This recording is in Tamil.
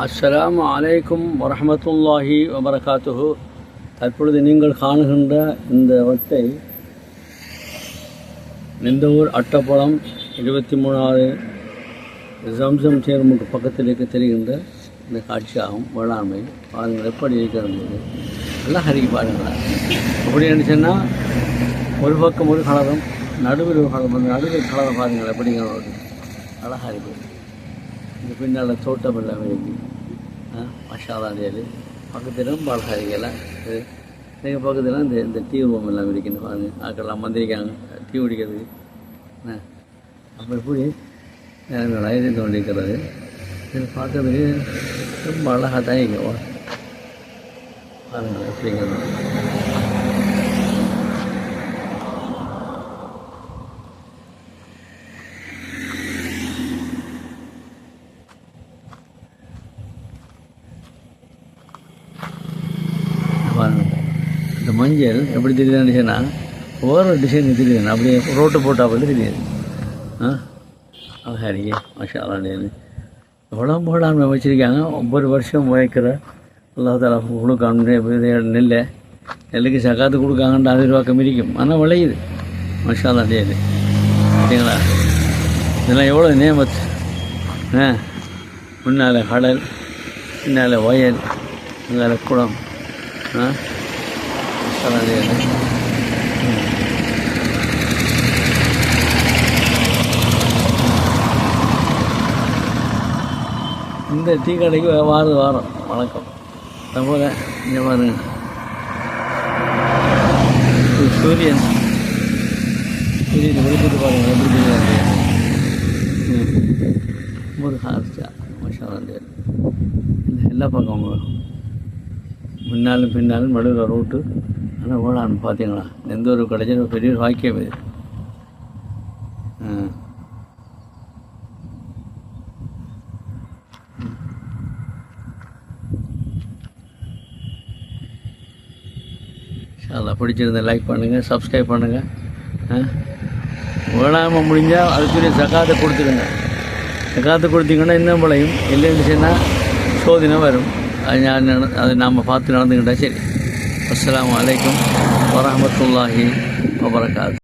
அஸ்ஸலாமு அலைக்கும் வரமத்துல்லாஹி வபரகாத்துஹு. தற்பொழுது நீங்கள் காணுகின்ற இந்த வட்டை நிந்தவூர் அட்டப்பழம் இருபத்தி மூணாவது ஜம்சம் சேர்முக்கு பக்கத்தில் இருக்க தெரிகின்ற இந்த காட்சியாகும் வேளாண்மை. பாருங்கள் எப்படி இருக்கிறது எல்லாம் ஹரிக்கு பாருங்களா அப்படி நினச்சேன்னா ஒரு பக்கம் ஒரு கலரும் நடுவில் ஒரு கலரும் நடுவில் கலரை பாருங்கள் எப்படிங்கிற ஒரு அழகாக இருக்குது. இந்த பின்னால் தோட்டம் எல்லாம் இருக்குது மஷாலாம் ஏழு பக்கத்தில் ரொம்ப அழகாக இருக்கலாம் எங்கள் பக்கத்தில் இந்த இந்த டீ ரூம் எல்லாம் இருக்குன்னு பாருங்க ஆக்கெல்லாம் வந்திருக்காங்க. டீ குடிக்கிறதுக்கு. என்ன அப்போ இப்படி நேரங்கள் இருந்து இது பார்க்கறதுக்கு ரொம்ப அழகாக தான் இங்கே பாருங்கள் எப்படிங்கிறது பாருங்கள் இந்த மஞ்சள் எப்படி தெரியுதுன்னு சொன்னால் ஓர டிசைன் தெரியுது. அப்படியே ரோட்டு போட்டால் போல தெரியாது. ஆ? அழகாரியே மஷாலான்னு எவ்வளோ போடாமல் வச்சுருக்காங்க. ஒவ்வொரு வருஷம் உழைக்கிற அல்லா தலா கொடுக்காம நெல்லை நெல்லுக்கு சக்காத்து கொடுக்காங்கன்ற அது இருக்கும். ஆனால் விளையுது. மஷாலா டேது சரிங்களா? இதெல்லாம் எவ்வளோ நேமத்து ஆ? முன்னால் கடல் பின்னால் வயல் முன்னால் குளம். இந்த டீ கடைக்கு வாரம் வாரம். வணக்கம். அதுபோல் இங்கே பாருங்க சூரியன். சூரியன் விழுந்துட்டு பாருங்க. எப்படி ஒரு ஹார்ஸ்டா மஷாலா எல்லா பக்கம் முன்னாலும் பின்னாலும் நடுவில் ரோட்டு ஆனால் ஓடான்னு பார்த்தீங்களா? எந்த ஒரு கிடைச்ச பெரிய வாக்கியம் இது அதெல்லாம் பிடிச்சிருந்தேன் லைக் பண்ணுங்கள் சப்ஸ்கிரைப் பண்ணுங்கள் வேணாமல் முடிஞ்சால் அதுக்குரிய சக்காத்தை கொடுத்துருங்க சக்காத்தை கொடுத்தீங்கன்னா இன்னும் விளையும். இல்லைன்னு சொன்னால் சோதனை வரும். അത് ഞാൻ അത് നാമഭാഗത്ത് നടന്നുകൊണ്ട് ശരി. അസ്സാം വലൈക്കും വാഹമത്തല്ലാഹി വാബർക്കാത്തു